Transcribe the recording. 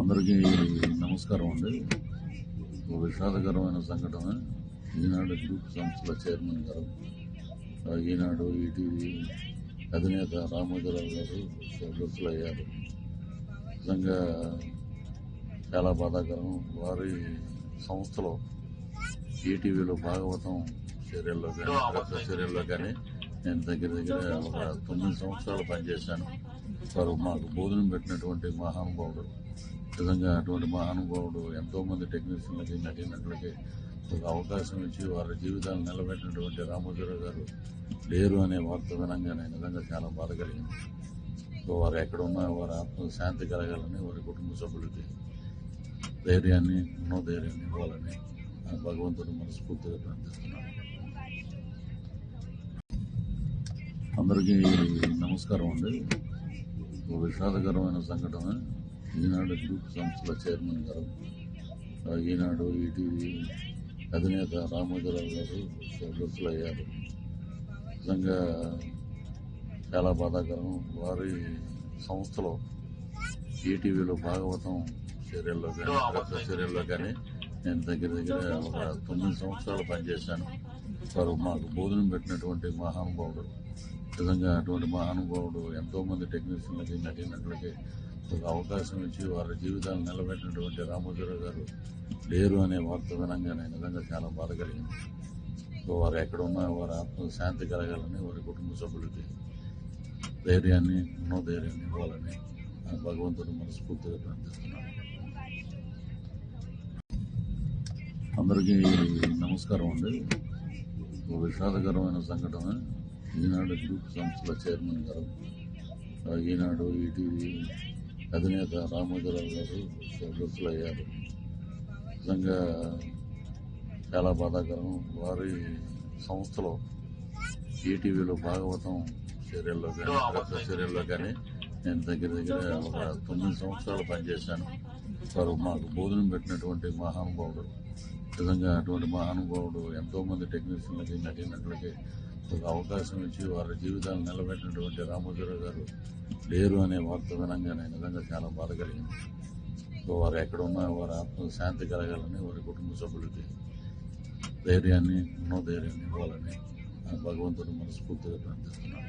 అందరికీ నమస్కారం అండి. ఒక విషాదకరమైన సంఘటన. ఈనాడు గ్రూప్ సంస్థల చైర్మన్ గారు ఈనాడు ఈటీవీ అధినేత రామోజీరావు గారు అయ్యారు నిజంగా చాలా బాధాకరం. వారి సంస్థలో ఈటీవీలో భాగవతం సీరియల్లో కానీ చర్యల్లో సీరియల్లో కానీ నేను దగ్గర దగ్గర ఒక తొమ్మిది సంవత్సరాలు పనిచేశాను. వారు మాకు భోజనం పెట్టినటువంటి మహానుభావుడు. నిజంగా అటువంటి మహానుభావుడు ఎంతోమంది టెక్నీషియన్లకి నటినట్లకి ఒక అవకాశం ఇచ్చి వారి జీవితాలు నిలబెట్టినటువంటి రామోజీరావు గారు లేరు అనే వార్త వినంగానే నిజంగా చాలా బాధ కలిగింది. సో వారు ఎక్కడున్నా వారి ఆత్మ శాంతి కలగాలని వారి కుటుంబ సభ్యులకి ధైర్యాన్ని మనోధైర్యాన్ని ఇవ్వాలని భగవంతుడు మనస్ఫూర్తిగా ప్రార్థిస్తున్నాను అందరికీ నమస్కారం అండి. ఒక విషాదకరమైన సంఘటన. ఈనాడు గ్రూప్ సంస్థల చైర్మన్ గారు ఈనాడు ఈటీవీ అధినేత రామోజీరావు గారు స్వర్గస్థులయ్యారు నిజంగా చాలా బాధాకరం. వారి సంస్థలో ఈటీవీలో భాగవతం సీరియల్లో కానీ ప్రతి సీరియల్లో కానీ నేను దగ్గర దగ్గర ఒక తొమ్మిది సంవత్సరాలు పనిచేశాను. వారు మాకు భోజనం పెట్టినటువంటి మహానుభావుడు. నిజంగా అటువంటి మహానుభావుడు ఎంతో మంది టెక్నీషియన్లకి నటీనటులకి ఒక అవకాశం ఇచ్చి వారి జీవితాలు నిలబెట్టినటువంటి రామోజీరావు గారు లేరు అనే వార్త వినంగానే నిజంగా చాలా బాధ కలిగింది. సో వారు ఎక్కడున్నా వారి ఆత్మ శాంతి కలగాలని వారి కుటుంబ సభ్యులకి ధైర్యాన్ని మనోధైర్యాన్ని ఇవ్వాలని భగవంతుడు మనస్ఫూర్తిగా ప్రార్థిస్తున్నాను. అందరికీ నమస్కారం అండి. ఒక విషాదకరమైన సంఘటన. ఈనాడు గ్రూప్ సంస్థల చైర్మన్ గారు ఈనాడు ఈటీవీ అధినేత రామోజీరావు గారు అయ్యారు నిజంగా చాలా బాధాకరం. వారి సంస్థలో ఈటీవీలో భాగవతం సీరియల్లో కానీ సీరియల్లో కానీ నేను దగ్గర దగ్గర ఒక తొమ్మిది సంవత్సరాలు పనిచేశాను. వారు మాకు భోజనం పెట్టినటువంటి మహానుభావుడు. నిజంగా అటువంటి మహానుభావుడు ఎంతోమంది టెక్నీషియన్లకి నటీనటులకి ఒక అవకాశం ఇచ్చి వారి జీవితాలు నిలబెట్టినటువంటి రామోజీరావు గారు లేరు అనే వార్త వినంగానే నిజంగా చాలా బాధ కలిగింది. సో వారు ఎక్కడున్నా వారి ఆత్మ శాంతి కలగాలని వారి కుటుంబ సభ్యులకి ధైర్యాన్ని మనోధైర్యాన్ని ఇవ్వాలని భగవంతుడు మనస్ఫూర్తిగా ప్రార్థిస్తున్నాను